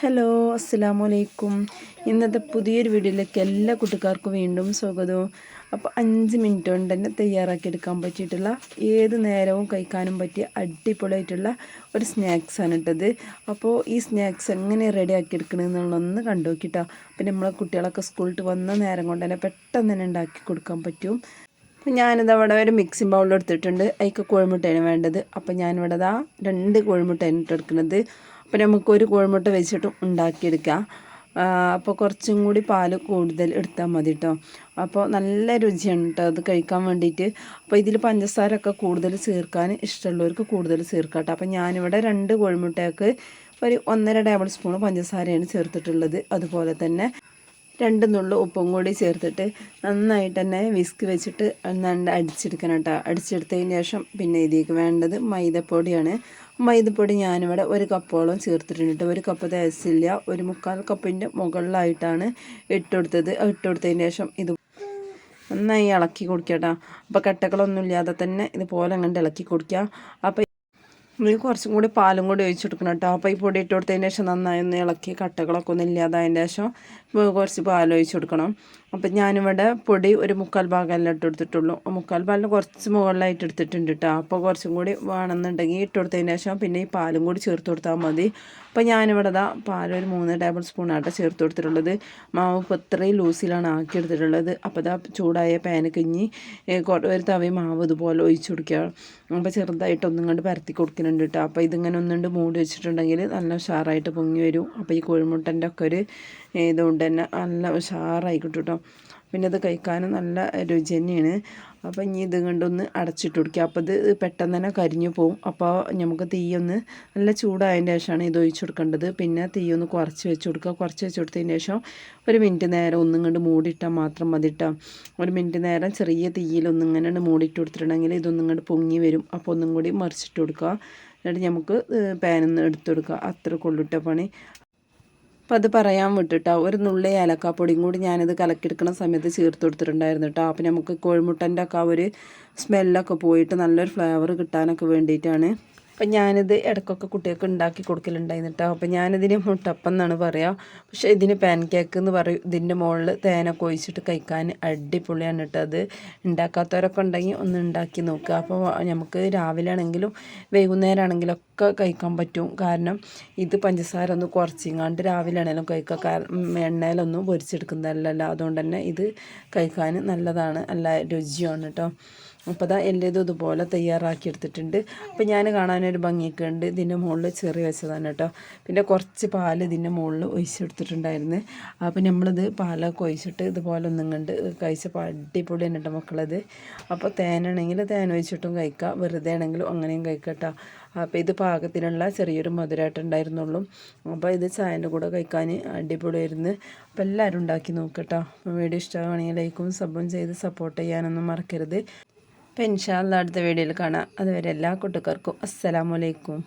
Hello അസ്സലാമു അലൈക്കും ഇന്നത്തെ പുതിയൊരു വീഡിയോയിലേക്ക് എല്ലാ കുട്ടിക്കാർക്കും വീണ്ടും സ്വാഗതവും അപ്പോൾ അഞ്ച് മിനിറ്റ് കൊണ്ട് തന്നെ തയ്യാറാക്കി എടുക്കാൻ പറ്റിയിട്ടുള്ള ഏത് നേരവും കഴിക്കാനും പറ്റിയ അടിപൊളിയായിട്ടുള്ള ഒരു സ്നാക്സാണ് ഇട്ടത്. അപ്പോൾ ഈ സ്നാക്സ് എങ്ങനെ റെഡിയാക്കി എടുക്കണമെന്നുള്ളതൊന്ന് കണ്ടു നോക്കിട്ടോ. അപ്പോൾ നമ്മളെ കുട്ടികളൊക്കെ സ്കൂളിൽ വന്ന നേരം കൊണ്ട് തന്നെ പെട്ടെന്ന് തന്നെ ഉണ്ടാക്കി കൊടുക്കാൻ പറ്റും. അപ്പം ഞാനിത് അവിടെ ഒരു മിക്സിംഗ് ബൗൾ എടുത്തിട്ടുണ്ട്. അതിക്ക് കോഴിമുട്ടയാണ് വേണ്ടത്. അപ്പോൾ ഞാനിവിടെ ദാ രണ്ട് കോഴിമുട്ടയാണ് ഇട്ടെടുക്കുന്നത് അപ്പോൾ നമുക്കൊരു കോഴിമുട്ട വെച്ചിട്ട് ഉണ്ടാക്കിയെടുക്കാം. അപ്പോൾ കുറച്ചും കൂടി പാൽ കൂടുതൽ എടുത്താൽ മതി കേട്ടോ അപ്പോൾ നല്ല രുചിയാണ് കേട്ടോ അത് കഴിക്കാൻ വേണ്ടിയിട്ട് അപ്പോൾ ഇതിൽ പഞ്ചസാരൊക്കെ കൂടുതൽ ചേർക്കാൻ ഇഷ്ടമുള്ളവർക്ക് കൂടുതൽ ചേർക്കാം കേട്ടോ അപ്പോൾ ഞാനിവിടെ രണ്ട് കോഴിമുട്ടയൊക്കെ ഒരു ഒന്നര ടേബിൾ സ്പൂൺ പഞ്ചസാരയാണ് ചേർത്തിട്ടുള്ളത്. അതുപോലെ തന്നെ രണ്ട് നുള്ളു ഉപ്പും കൂടി ചേർത്തിട്ട് നന്നായിട്ട് തന്നെ വിസ്ക് വെച്ചിട്ട് നന്നായിട്ട് അടിച്ചെടുക്കണം കേട്ടോ അടിച്ചെടുത്തതിന് ശേഷം പിന്നെ ഇതിലേക്ക് വേണ്ടത് മൈദപ്പൊടിയാണ്. മൈദപ്പൊടി ഞാനിവിടെ ഒരു കപ്പോളം ചേർത്തിട്ടുണ്ട് ഒരു കപ്പ് തേച്ചില്ല ഒരു മുക്കാൽ കപ്പിന്റെ മുകളിലായിട്ടാണ് ഇട്ടുകൊടുത്തത് ഇട്ടുകൊടുത്തതിന് ശേഷം ഇത് നന്നായി ഇളക്കി കൊടുക്കാം കേട്ടോ അപ്പോൾ കട്ടകളൊന്നും ഇല്ലാതെ തന്നെ ഇതുപോലെ അങ്ങോട്ട് ഇളക്കി കൊടുക്കുക. അപ്പോൾ ഇതിൽ കുറച്ചും കൂടി പാലും കൂടി ഒഴിച്ചു കൊടുക്കണം കേട്ടോ. അപ്പോൾ ഈ പൊടി ഇട്ട് കൊടുത്തതിന് ശേഷം നന്നായി ഒന്ന് ഇളക്കി കട്ടകളൊക്കെ ഒന്നും ഇല്ലാതായതിന്റെ ശേഷം കുറച്ച് പാൽ ഒഴിച്ചു കൊടുക്കണം അപ്പം ഞാനിവിടെ പൊടി ഒരു മുക്കാൽ ഭാഗമല്ല ഇട്ട് കൊടുത്തിട്ടുള്ളൂ. മുക്കാൽ പാലിന് കുറച്ച് മുകളിലായിട്ട് എടുത്തിട്ടുണ്ട് കേട്ടോ. അപ്പോൾ കുറച്ചും കൂടി വേണമെന്നുണ്ടെങ്കിൽ ഇട്ട് കൊടുത്തതിന് ശേഷം പിന്നെ ഈ പാലും കൂടി ചേർത്ത് കൊടുത്താൽ മതി. അപ്പോൾ ഞാനിവിടെ ദാ പാൽ ഒരു മൂന്ന് ടേബിൾ സ്പൂണായിട്ട് ചേർത്ത് കൊടുത്തിട്ടുള്ളത്. മാവ് ഇപ്പോൾ ഇത്രയും ലൂസിലാണ് ആക്കി എടുത്തിട്ടുള്ളത്. അപ്പോൾ ദാ ചൂടായ പാന് കിഞ്ഞി ഒരു തവി മാവ് ഇതുപോലെ ഒഴിച്ചു കൊടുക്കുക. അപ്പോൾ ചെറുതായിട്ട് ഒന്നും കണ്ട് പരത്തി കൊടുക്കുന്നുണ്ട് കേട്ടോ അപ്പോൾ ഇതിങ്ങനെ ഒന്നുകൊണ്ട് മൂടി വെച്ചിട്ടുണ്ടെങ്കിൽ നല്ല ഉഷാറായിട്ട് പൊങ്ങി വരും. അപ്പോൾ ഈ കോഴിമുട്ടന്റെ ഒക്കെ ഒരു ഇതുകൊണ്ട് തന്നെ നല്ല ഉഷാറായി കിട്ടും കേട്ടോ പിന്നെ ഇത് കഴിക്കാനും നല്ല രുചി തന്നെയാണ്. അപ്പോൾ ഇനി ഇത് കൊണ്ടൊന്ന് അടച്ചിട്ട് കൊടുക്കുക അപ്പോൾ ഇത് പെട്ടെന്ന് തന്നെ കരിഞ്ഞു പോകും അപ്പോൾ നമുക്ക് തീയൊന്ന് നല്ല ചൂടായതിന്റെ ശേഷമാണ് ഇത് ഒഴിച്ചു കൊടുക്കേണ്ടത്. പിന്നെ തീയൊന്ന് കുറച്ച് വെച്ച് കൊടുക്കുക. കുറച്ച് വെച്ച് കൊടുത്തതിന് ശേഷം ഒരു മിനിറ്റ് നേരം ഒന്നും കണ്ട് മൂടിയിട്ടാൽ മാത്രം മതി ഒരു മിനിറ്റ് നേരം ചെറിയ തീയിൽ ഒന്നും ഇങ്ങനെ മൂടിയിട്ട് കൊടുത്തിട്ടുണ്ടെങ്കിൽ ഇതൊന്നും കണ്ട് പൊങ്ങി വരും. അപ്പോൾ ഒന്നും കൂടി മറിച്ചിട്ട് കൊടുക്കുക. എന്നിട്ട് നമുക്ക് പാനിൽ നിന്ന് എടുത്തു അത്ര കൊള്ളിട്ട പണി. അപ്പോൾ അത് പറയാൻ വിട്ടിട്ടോ. ഒരു നുള്ളി ഏലക്കാപ്പൊടിയും കൂടി ഞാനിത് കലക്കിയെടുക്കുന്ന സമയത്ത് ചേർത്ത് കൊടുത്തിട്ടുണ്ടായിരുന്നു കേട്ടോ അപ്പോൾ നമുക്ക് കോഴിമുട്ടന്റെ ഒക്കെ ആ ഒരു സ്മെല്ലൊക്കെ പോയിട്ട് നല്ലൊരു ഫ്ലേവർ കിട്ടാനൊക്കെ വേണ്ടിയിട്ടാണ്. അപ്പം ഞാനിത് ഇടയ്ക്കൊക്കെ കുട്ടികൾക്ക് ഉണ്ടാക്കി കൊടുക്കലുണ്ടായിരുന്നു കേട്ടോ അപ്പം ഞാനിതിന് മുട്ടപ്പം എന്നാണ് പറയുക പക്ഷേ ഇതിന് പാൻ കേക്ക് എന്ന് പറയും. ഇതിന്റെ മുകളിൽ തേനൊക്കെ ഒഴിച്ചിട്ട് കഴിക്കാൻ അടിപൊളിയാണ് കേട്ടോ അത്. ഉണ്ടാക്കാത്തവരൊക്കെ ഉണ്ടെങ്കിൽ ഒന്ന് ഉണ്ടാക്കി നോക്കുക അപ്പോൾ നമുക്ക് രാവിലെ ആണെങ്കിലും വൈകുന്നേരം ആണെങ്കിലും ഒക്കെ കഴിക്കാൻ പറ്റും. കാരണം ഇത് പഞ്ചസാര ഒന്ന് കുറച്ചിങ്ങാണ്ട് രാവിലെ ആണെങ്കിലും കഴിക്കുക കാരണം എണ്ണയിലൊന്നും പൊരിച്ചെടുക്കുന്നതല്ലല്ലോ. അതുകൊണ്ട് തന്നെ ഇത് കഴിക്കാൻ നല്ലതാണ്. നല്ല രുചിയാണ് കേട്ടോ അപ്പോൾ അതാ എന്റേതും ഇതുപോലെ തയ്യാറാക്കി എടുത്തിട്ടുണ്ട്. അപ്പോൾ ഞാൻ കാണാനൊരു ഭംഗിയൊക്കെ ഉണ്ട്. ഇതിന്റെ മുകളിൽ ചെറിയ വെച്ചതാണ് കേട്ടോ പിന്നെ കുറച്ച് പാൽ ഇതിന്റെ മുകളിൽ ഒഴിച്ചെടുത്തിട്ടുണ്ടായിരുന്നു. അപ്പോൾ നമ്മളിത് പാലൊക്കെ ഒഴിച്ചിട്ട് ഇതുപോലെ ഒന്നും കണ്ട് കഴിച്ചപ്പോൾ അടിപൊളി തന്നെ കേട്ടോ മക്കളത്. അപ്പോൾ തേനാണെങ്കിൽ തേൻ ഒഴിച്ചിട്ടും കഴിക്കാം. വെറുതെ ആണെങ്കിലും അങ്ങനെയും കഴിക്കട്ടോ അപ്പോൾ ഇത് പാകത്തിനുള്ള ചെറിയൊരു മധുരമായിട്ടുണ്ടായിരുന്നുള്ളൂ അപ്പോൾ ഇത് ചായന്റെ കൂടെ കഴിക്കാൻ അടിപൊളിയായിരുന്നു. അപ്പോൾ എല്ലാവരും ഉണ്ടാക്കി നോക്കട്ടോ. വീഡിയോ ഇഷ്ടമാണെങ്കിൽ ലൈക്കും സബും ചെയ്ത് സപ്പോർട്ട് ചെയ്യാനൊന്നും മറക്കരുത്. അപ്പോൾ ഇൻഷാല്ല അടുത്ത വീഡിയോയിൽ കാണാം. അതുവരെ എല്ലാ കൂട്ടുകാർക്കും അസ്സലാമലൈക്കും